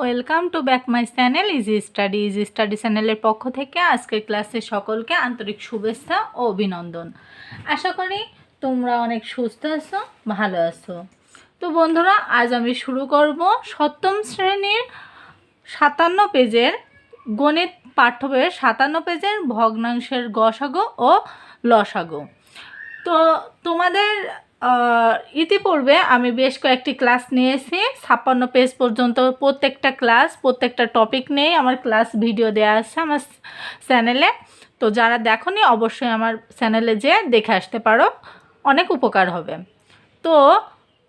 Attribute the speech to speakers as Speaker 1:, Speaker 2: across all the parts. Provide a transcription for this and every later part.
Speaker 1: Welcome to back my channel easy study easy study চ্যানেলের পক্ষ থেকে আজকের ক্লাসে সকলকে আন্তরিক শুভেচ্ছা ও অভিনন্দন। আশা করি তোমরা অনেক সুস্থ আছো, ভালো আছো। তো বন্ধুরা, আজ আমি শুরু করব সপ্তম শ্রেণির সাতান্ন পেজের গণিত পাঠ্য বইয়ের সাতান্ন পেজের ভগ্নাংশের গসাগো ও লসাগো। তো তোমাদের ইতিপূর্বে আমি বেশ কয়েকটি ক্লাস নিয়েছি। ছাপ্পান্ন পেজ পর্যন্ত প্রত্যেকটা ক্লাস, প্রত্যেকটা টপিক নিয়েই আমার ক্লাস ভিডিও দেওয়া আছে আমার চ্যানেলে তো যারা দেখোনি, অবশ্যই আমার চ্যানেলে যেয়ে দেখে আসতে পারো। অনেক উপকার হবে। তো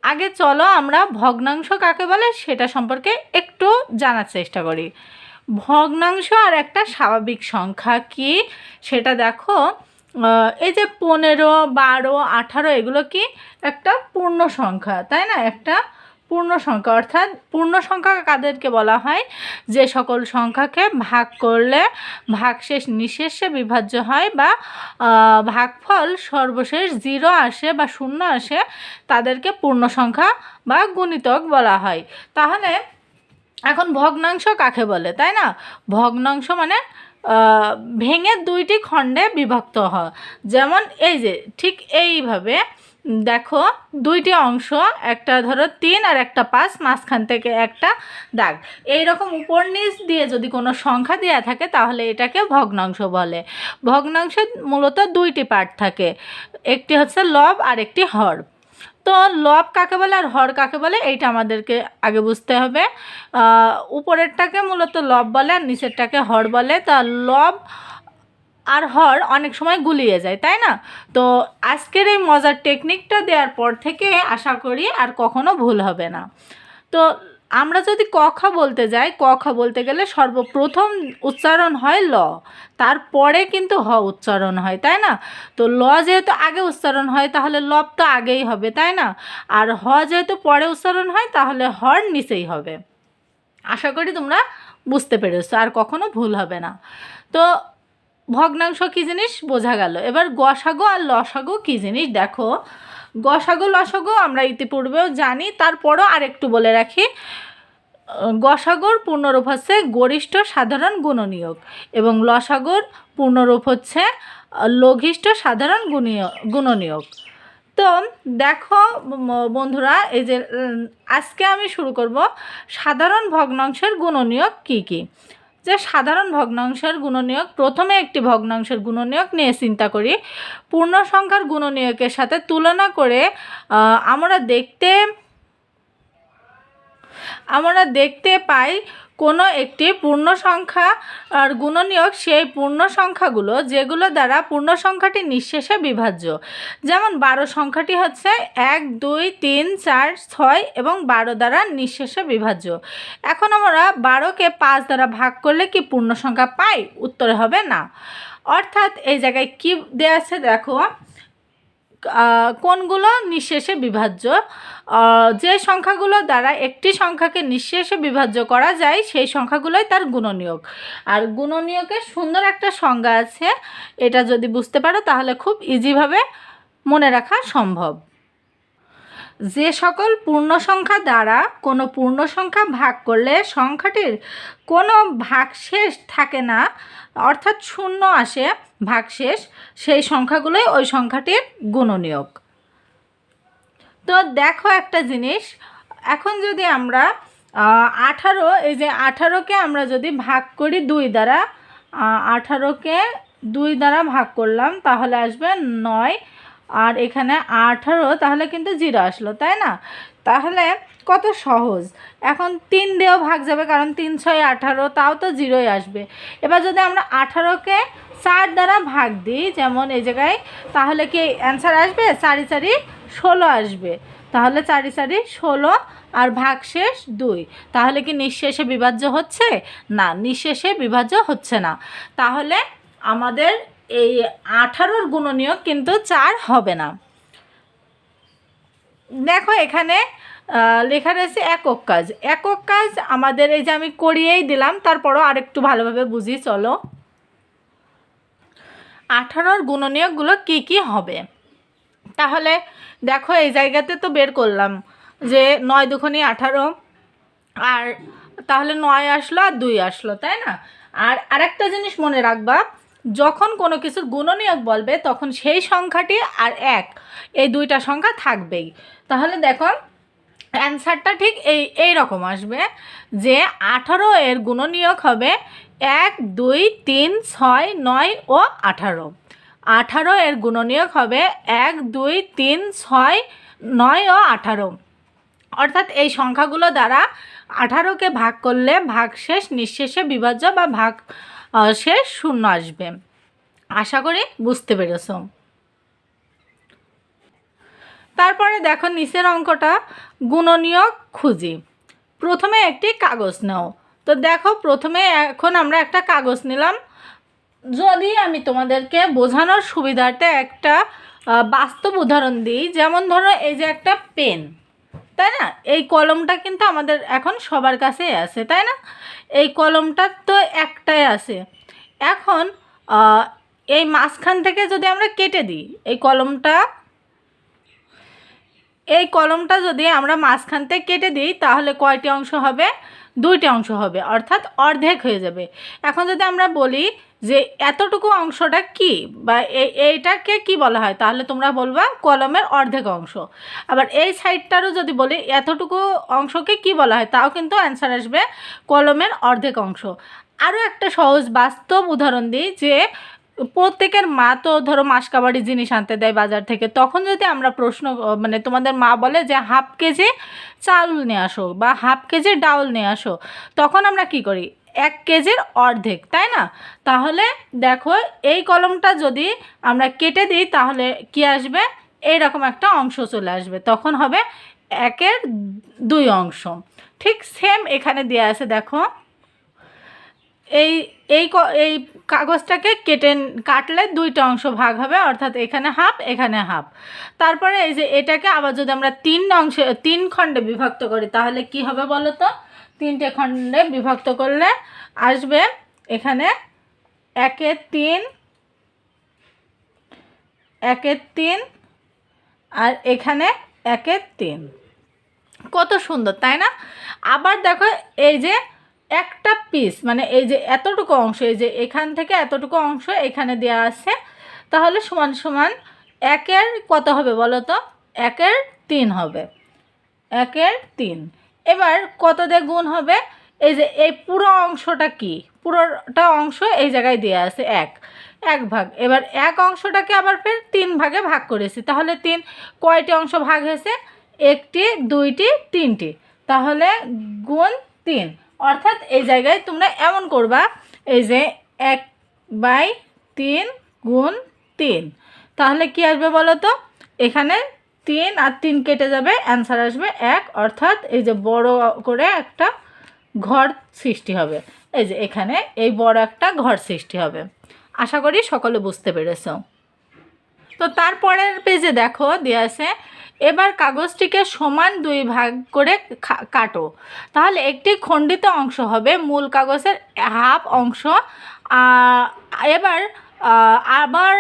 Speaker 1: আগে চলো আমরা ভগ্নাংশ কাকে বলে সেটা সম্পর্কে একটু জানার চেষ্টা করি। ভগ্নাংশ আর একটা স্বাভাবিক সংখ্যা কি সেটা দেখো। এই যে পনেরো, বারো, আঠারো, এগুলো কি একটা পূর্ণ সংখ্যা, তাই না? একটা পূর্ণ সংখ্যা, অর্থাৎ পূর্ণ সংখ্যা কাদেরকে বলা হয়? যে সকল সংখ্যাকে ভাগ করলে ভাগশেষ নিঃশেষে বিভাজ্য হয় বা ভাগফল সর্বশেষ জিরো আসে বা শূন্য আসে, তাদেরকে পূর্ণ সংখ্যা বা গুণিতক বলা হয়। তাহলে এখন ভগ্নাংশ কাকে বলে, তাই না? ভগ্নাংশ মানে ভেঙে দুইটি খণ্ডে বিভক্ত হয়। যেমন এই যে, ঠিক এইভাবে, দেখো, দুইটি অংশ, একটা ধরো তিন আর একটা পাঁচ, মাঝখান থেকে একটা দাগ। এই রকম উপর নিচ দিয়ে যদি কোনো সংখ্যা দেওয়া থাকে, তাহলে এটাকে ভগ্নাংশ বলে। ভগ্নাংশে মূলত দুইটি পার্ট থাকে। একটি হচ্ছে লব আর একটি হর। তো লব কাকে বলে আর হর কাকে বলে, এইটা আমাদেরকে আগে বুঝতে হবে। উপরেরটাকে মূলত লব বলে আর নিচেরটাকে হর বলে। তা লব আর হর অনেক সময় গুলিয়ে যায়, তাই না? তো আজকের এই মজার টেকনিকটা দেওয়ার পর থেকে আশা করি আর কখনো ভুল হবে না। তো আমরা যদি কখা বলতে যাই কখা বলতে গেলে সর্বপ্রথম উচ্চারণ হয় ল। তারপরে কিন্তু হ উচ্চারণ হয়, তাই না? তো ল যেহেতু আগে উচ্চারণ হয়, তাহলে লব তো আগেই হবে, তাই না? আর হ যেহেতু পরে উচ্চারণ হয়, তাহলে হর নিচেই হবে। আশা করি তোমরা বুঝতে পেরেছ, আর কখনো ভুল হবে না। তো ভগ্নাংশ কী জিনিস? বোঝা গেল। এবার গসাগো আর লসাগো কী জিনিস? দেখো গসাগো, লসাগো আমরা ইতিপূর্বেও জানি। তারপরও আরেকটু বলে রাখি গসাগর পূর্ণরূপ হচ্ছে গরিষ্ঠ সাধারণ গুণনীয়ক এবং লসাগর পূর্ণরূপ হচ্ছে লঘিষ্ঠ সাধারণ গুণীয়, গুণনীয়ক। তো দেখো বন্ধুরা, এই যে আজকে আমি শুরু করব সাধারণ ভগ্নাংশের গুণনীয়ক কী কী? যে সাধারণ ভগ্নাংশের গুণনীয়ক, প্রথমে একটি ভগ্নাংশের গুণনীয়ক নিয়ে চিন্তা করি। পূর্ণ সংখ্যার গুণনীয়কের সাথে তুলনা করে আমরা দেখতে আমরা দেখতে পাই কোনো একটি পূর্ণ সংখ্যা আর গুণনীয়ক সেই পূর্ণ সংখ্যাগুলো যেগুলো দ্বারা পূর্ণ সংখ্যাটি নিঃশেষে বিভাজ্য। যেমন বারো সংখ্যাটি হচ্ছে এক, দুই, তিন, চার, ছয় এবং বারো দ্বারা নিঃশেষে বিভাজ্য। এখন আমরা বারোকে পাঁচ দ্বারা ভাগ করলে কি পূর্ণ সংখ্যা পাই? উত্তরে হবে না। অর্থাৎ এই জায়গায় কি দেওয়া আছে দেখো? কোনগুলো নিঃশেষে বিভাজ্য। যে সংখ্যাগুলো দ্বারা একটি সংখ্যাকে নিঃশেষে বিভাজ্য করা যায়, সেই সংখ্যাগুলোই তার গুণনীয়ক। আর গুণনীয়কের সুন্দর একটা সংজ্ঞা আছে, এটা যদি বুঝতে পারো তাহলে খুব ইজিভাবে মনে রাখা সম্ভব। যে সকল পূর্ণ সংখ্যা দ্বারা কোনো পূর্ণ সংখ্যা ভাগ করলে সংখ্যাটির কোনো ভাগশেষ থাকে না, অর্থাৎ শূন্য আসে ভাগশেষ, সেই সংখ্যাগুলোই ওই সংখ্যাটির গুণনীয়ক। তো দেখো একটা জিনিস, এখন যদি আমরা আঠারো, এই যে আঠারোকে আমরা যদি ভাগ করি দুই দ্বারা আঠারোকে দুই দ্বারা ভাগ করলাম, তাহলে আসবে নয় আর এখানে আঠারো, তাহলে কিন্তু জিরো আসলো, তাই না? তাহলে কত সহজ। এখন তিন দিয়েও ভাগ যাবে, কারণ তিন, ছয়, আঠারো, তাও তো জিরোই আসবে। এবার যদি আমরা আঠারোকে চার দ্বারা ভাগ দিই, যেমন এই জায়গায়, তাহলে কি অ্যান্সার আসবে? চারি চারি, ষোলো আসবে। তাহলে চারি চারি, ষোলো আর ভাগ শেষ, দুই। তাহলে কি নিঃশেষে বিভাজ্য হচ্ছে? না, নিঃশেষে বিভাজ্য হচ্ছে না। তাহলে আমাদের এই আঠারোর গুণনীয়ক কিন্তু চার হবে না। দেখো এখানে লেখা রয়েছে একক কাজ। একক কাজ আমাদের এই যে আমি করিয়েই দিলাম, তারপরও আরেকটু ভালোভাবে বুঝি চলো। আঠারোর গুণনীয়কগুলো কি কি হবে? তাহলে দেখো, এই জায়গাতে তো বের করলাম যে নয় দুখনি আঠারো, আর তাহলে নয় আসলো আর দুই আসলো, তাই না? আর আরেকটা জিনিস মনে রাখবা যখন কোনো কিছুর গুণনীয়ক বলবে, তখন সেই সংখ্যাটি আর এক। এই দুইটা সংখ্যা থাকবেই। তাহলে দেখো, অ্যান্সারটা ঠিক এই এই রকম আসবে যে আঠারো এর গুণনীয়ক হবে এক, দুই, তিন, ছয়, নয় ও আঠারো। আঠারো এর গুণনীয়ক হবে এক, দুই, তিন, ছয়, নয় ও আঠারো। অর্থাৎ এই সংখ্যাগুলো দ্বারা আঠারোকে ভাগ করলে ভাগ শেষ নিঃশেষে বিভাজ্য বা ভাগ শেষ শূন্য আসবে। আশা করি বুঝতে পেরেছ। তারপরে দেখো নিচের অঙ্কটা গুণনীয়ক খুঁজি। প্রথমে একটি কাগজ নাও। তো দেখো প্রথমে এখন আমরা একটা কাগজ নিলাম। যদি আমি তোমাদেরকে বোঝানোর সুবিধার্থে একটা বাস্তব উদাহরণ দিই, যেমন ধরো এই যে একটা পেন। তাই না? এই কলমটা কিন্তু আমাদের এখন সবার কাছেই আছে, তাই না? এই কলমটা তো একটাই আছে। এখন এই মাঝখান থেকে যদি আমরা কেটে দিই, এই কলমটা এই কলমটা যদি আমরা মাঝখান থেকে কেটে দিই, তাহলে কয়টি অংশ হবে? দুইটি অংশ হবে, অর্থাৎ অর্ধেক হয়ে যাবে। এখন যদি আমরা বলি যে এতটুকু অংশটা কি বা এই এইটাকে কি বলা হয়, তাহলে তোমরা বলবা কলমের অর্ধেক অংশ। আবার এই সাইডটারও যদি বলি এতটুকু অংশকে কি বলা হয়, তাও কিন্তু অ্যান্সার আসবে কলমের অর্ধেক অংশ। আরও একটা সহজ বাস্তব উদাহরণ দিই যে প্রত্যেকের মা তো ধরো মাসকাবাড়ি জিনিস আনতে দেয় বাজার থেকে। তখন যদি আমরা প্রশ্ন মানে তোমাদের মা বলে যে হাফ কেজি চাল নিয়ে আসো বা হাফ কেজি ডাউল নিয়ে আসো, তখন আমরা কি করি? এক কেজির অর্ধেক, তাই না? তাহলে দেখো এই কলমটা যদি আমরা কেটে দিই, তাহলে কি আসবে? এইরকম একটা অংশ চলে আসবে। তখন হবে একের দুই অংশ। ঠিক সেম এখানে দেওয়া আছে, দেখো। এই এই এই কাগজটাকে কেটে কাটলে দুইটা অংশ ভাগ হবে, অর্থাৎ এখানে হাফ এখানে হাফ। তারপরে এই যে এটাকে আবার যদি আমরা তিন অংশে, তিন খণ্ডে বিভক্ত করি, তাহলে কি হবে বলো তো তিনটে খণ্ডে বিভক্ত করলে আসবে এখানে একের তিন একের তিন, আর এখানে একের তিন। কত সুন্দর, তাই না? আবার দেখো এই যে একটা পিস মানে এই যে এতটুকু অংশ, এই যে এখান থেকে এতটুকু অংশ এখানে দেওয়া আছে, তাহলে সমান সমান একের কত হবে বলো তো? একের তিন হবে। একের তিন। এবার কত দিয়ে গুণ হবে? এই যে এই পুরো অংশটা কি? পুরোটা অংশ এই জায়গায় দেওয়া আছে এক। এক ভাগ। এবার এক অংশটাকে আবার ফের তিন ভাগে ভাগ করেছি। তাহলে তিন কয়টি অংশ ভাগ হয়েছে? একটি, দুইটি, তিনটি। তাহলে গুণ তিন। অর্থাৎ এই জায়গায় তোমরা এমন করবা, এই যে এক বাই তিন গুণ তিন। তাহলে কি আসবে বলো তো এখানে তিন আর তিন কেটে যাবে অ্যান্সার আসবে এক। অর্থাৎ এই যে বড় করে একটা ঘর সৃষ্টি হবে। এই যে এখানে এই বড় একটা ঘর সৃষ্টি হবে। আশা করি সকলে বুঝতে পেরেছ। তো তারপরের পেজে দেখো দেওয়া আছে এবার কাগজটিকে সমান দুই ভাগ করে কাটো। তাহলে একটি খণ্ডিত অংশ হবে মূল কাগজের হাফ অংশ। এবার আবার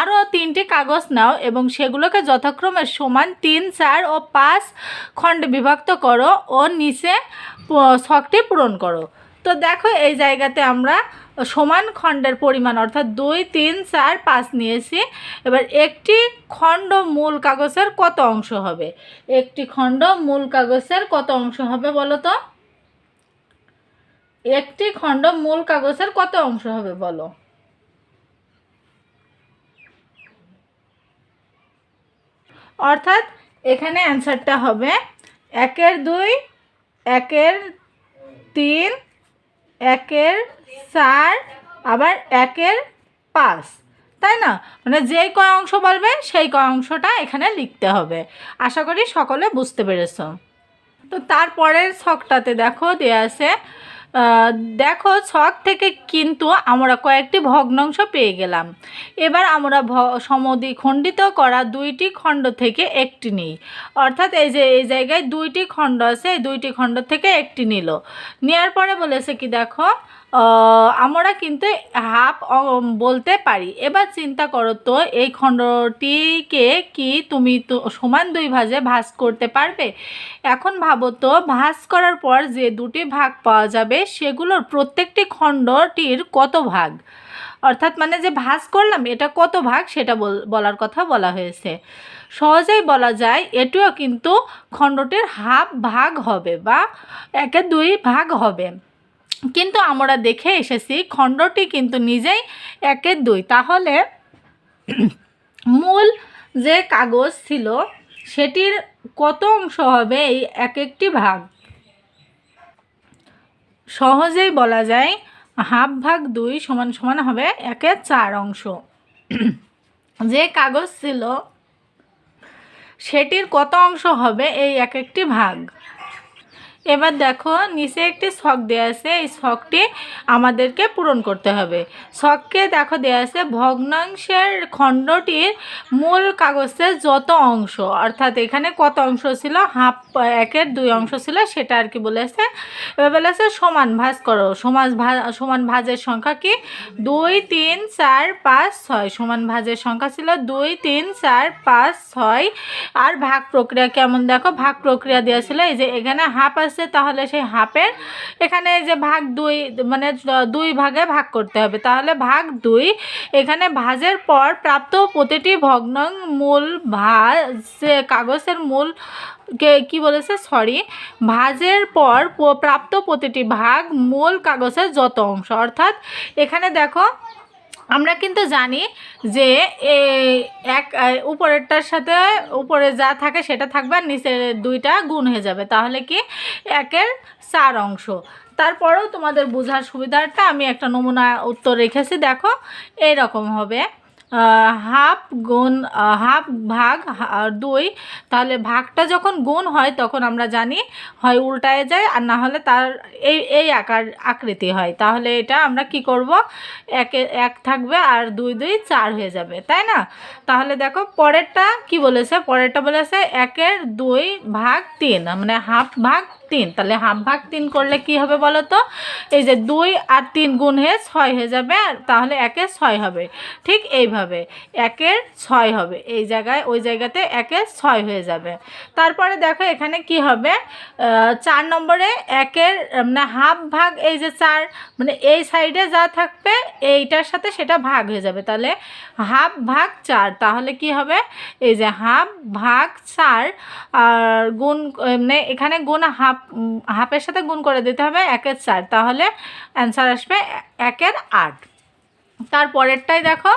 Speaker 1: আরও তিনটি কাগজ নাও এবং সেগুলোকে যথাক্রমে সমান তিন, চার ও পাঁচ খণ্ডে বিভক্ত করো ও নিচে ছকটি পূরণ করো। তো দেখো এই জায়গাতে আমরা সমান খণ্ডের পরিমাণ, অর্থাৎ দুই, তিন, চার, পাঁচ নিয়েছি। এবার একটি খণ্ড মূল কাগজের কত অংশ হবে? একটি খণ্ড মূল কাগজের কত অংশ হবে বলো তো? একটি খণ্ড মূল কাগজের কত অংশ হবে বলো? অর্থাৎ এখানে অ্যান্সারটা হবে একের দুই, একের তিন একের চার, আবার একের পাঁচ। তাই না? মানে যেই কয় অংশ বলবে, সেই কয় অংশটা এখানে লিখতে হবে। আশা করি সকলে বুঝতে পেরেছ। তো তারপরের ছকটাতে দেখো, দেয়া আছে দেখো, ছক থেকে কিন্তু আমরা কয়েকটি ভগ্নাংশ পেয়ে গেলাম। এবার আমরা ভ, সমদ্বি খণ্ডিত করা দুইটি খণ্ড থেকে একটি নিই। অর্থাৎ এই যে, এই জায়গায় দুইটি খণ্ড আছে দুইটি খণ্ড থেকে একটি নিল। নেওয়ার পরে বলেছে কি, দেখো আমরা কিন্তু হাফ বলতে পারি। এবার চিন্তা করো তো, এই খণ্ডটিকে কি তুমি তো সমান দুই ভাজে ভাঁজ করতে পারবে? এখন ভাবো তো, ভাঁজ করার পর যে দুটি ভাগ পাওয়া যাবে, সেগুলোর প্রত্যেকটি খণ্ডটির কত ভাগ? অর্থাৎ মানে যে ভাঁজ করলাম, এটা কত ভাগ? সেটা বল- বলার কথা বলা হয়েছে। সহজেই বলা যায়, এটিও কিন্তু খণ্ডটির হাফ ভাগ হবে বা একে দুই ভাগ হবে। কিন্তু আমরা দেখে এসেছি খণ্ডটি কিন্তু নিজেই একের দুই। তাহলে মূল যে কাগজ ছিল, সেটির কত অংশ হবে এই এক একটি ভাগ? সহজেই বলা যায় হাফ ভাগ দুই সমান সমান হবে একের চার অংশ। যে কাগজ ছিল, সেটির কত অংশ হবে এই এক একটি ভাগ? এবার দেখো নিচে একটি ছক দেওয়া আছে। এই ছকটি আমাদেরকে পূরণ করতে হবে। ছককে দেখো দেওয়া আছে, ভগ্নাংশের খণ্ডটির মূল কাগজের যত অংশ, অর্থাৎ এখানে কত অংশ ছিল? হাফ, একের দুই অংশ ছিল, সেটা আর কি বলেছে এবার বলেছে সমান ভাঁজ করো। সমান ভাজ সমান ভাজের সংখ্যা কি? দুই, তিন, চার, পাঁচ, ছয়। সমান ভাজের সংখ্যা ছিল দুই, তিন, চার, পাঁচ, ছয়। আর ভাগ প্রক্রিয়া কেমন দেখো? ভাগ প্রক্রিয়া দেওয়া ছিল, এই যে এখানে হাফ তাহলে সেই হাফের এখানে যে ভাগ দুই মানে দুই ভাগে ভাগ করতে হবে। তাহলে ভাগ দুই, এখানে ভাজের পর প্রাপ্ত প্রতিটি ভগ্নং মূল ভাজ, কাগজের মূল কে, কি বলেছে? সরি ভাজের পর প্রাপ্ত প্রতিটি ভাগ মূল কাগজের যত অংশ। অর্থাৎ এখানে দেখো আমরা কিন্তু জানি যে এই এক উপরেরটার সাথে উপরে যা থাকে সেটা থাকবে আর নিচে দুইটা গুণ হয়ে যাবে। তাহলে কি? একের চার অংশ। তারপরেও তোমাদের বোঝার সুবিধাটা আমি একটা নমুনা উত্তর রেখেছি। দেখো এইরকম হবে। হাফ গুণ হাফ ভাগ দুই। তাহলে ভাগটা যখন গুণ হয়, তখন আমরা জানি হয় উল্টায় যায় আর না হলে তার এই এই আকার, আকৃতি হয়। তাহলে এটা আমরা কি করব? একে, এক থাকবে আর দুই দুই, চার হয়ে যাবে, তাই না? তাহলে দেখো, পরেরটা কি বলেছে? পরেরটা বলেছে একের দুই ভাগ তিন মানে হাফ ভাগ তিন। তাহলে হাফ ভাগ তিন করলে কি হবে বলো তো? এই যে দুই আর তিন গুণ হয়ে ছয় হয়ে যাবে, আর তাহলে একের ছয় হবে। ঠিক এইভাবে একের ছয় হবে। এই জায়গায়, ওই জায়গাতে একের ছয় হয়ে যাবে। তারপরে দেখো এখানে কি হবে? চার নম্বরে একের মানে হাফ ভাগ এই যে চার মানে এই সাইডে যা থাকবে, এইটার সাথে সেটা ভাগ হয়ে যাবে। তাহলে হাফ ভাগ চার, তাহলে কি হবে? এই যে হাফ ভাগ চার, আর গুণ মানে এখানে গুণ হাফ উম, হাফের সাথে গুণ করে দিতে হবে একের চার। তাহলে অ্যান্সার আসবে একের আট। তার পরেরটাই দেখো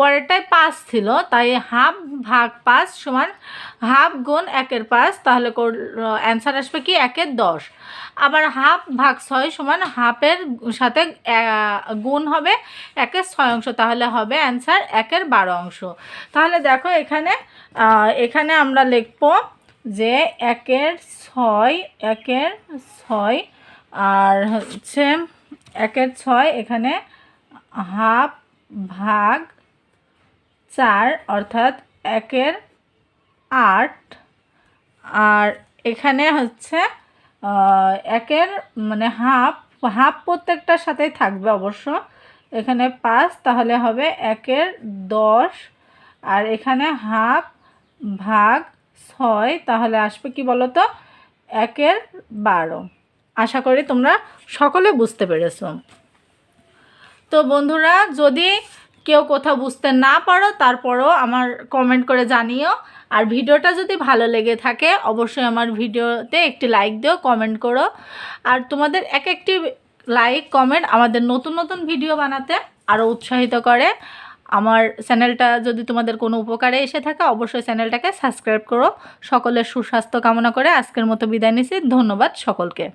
Speaker 1: পরেরটাই পাঁচ ছিল তাই হাফ ভাগ পাঁচ সমান হাফ গুণ একের পাঁচ তাহলে অ্যান্সার আসবে কি একের দশ। আবার হাফ ভাগ ছয় সমান হাফের সাথে গুণ হবে একের ছয় অংশ তাহলে হবে অ্যান্সার একের বারো অংশ। তাহলে দেখো এখানে এখানে আমরা লিখব যে একের ছয় একের ছয়, আর হচ্ছে একের ছয় এখানে হাফ ভাগ চার, অর্থাৎ একের আট। আর এখানে হচ্ছে একের মানে হাফ হাফ প্রত্যেকটার সাথেই থাকবে অবশ্য। এখানে পাঁচ, তাহলে হবে একের দশ। আর এখানে হাফ ভাগ ছয় তাহলে আসবে কি বলো তো একের বারো। আশা করি তোমরা সকলে বুঝতে পেরেছ। তো বন্ধুরা, যদি কেউ কোথাও বুঝতে না পারো, তারপরও আমার কমেন্ট করে জানিও। আর ভিডিওটা যদি ভালো লেগে থাকে, অবশ্যই আমার ভিডিওতে একটি লাইক দিও কমেন্ট করো। আর তোমাদের এক একটি লাইক কমেন্ট আমাদের নতুন নতুন ভিডিও বানাতে আরও উৎসাহিত করে। আমার চ্যানেলটা যদি তোমাদের কোনো উপকারে এসে থাকে, অবশ্যই চ্যানেলটাকে সাবস্ক্রাইব করো। সকলের সুস্বাস্থ্য কামনা করে আজকের মতো বিদায় নিচ্ছি। ধন্যবাদ সকলকে।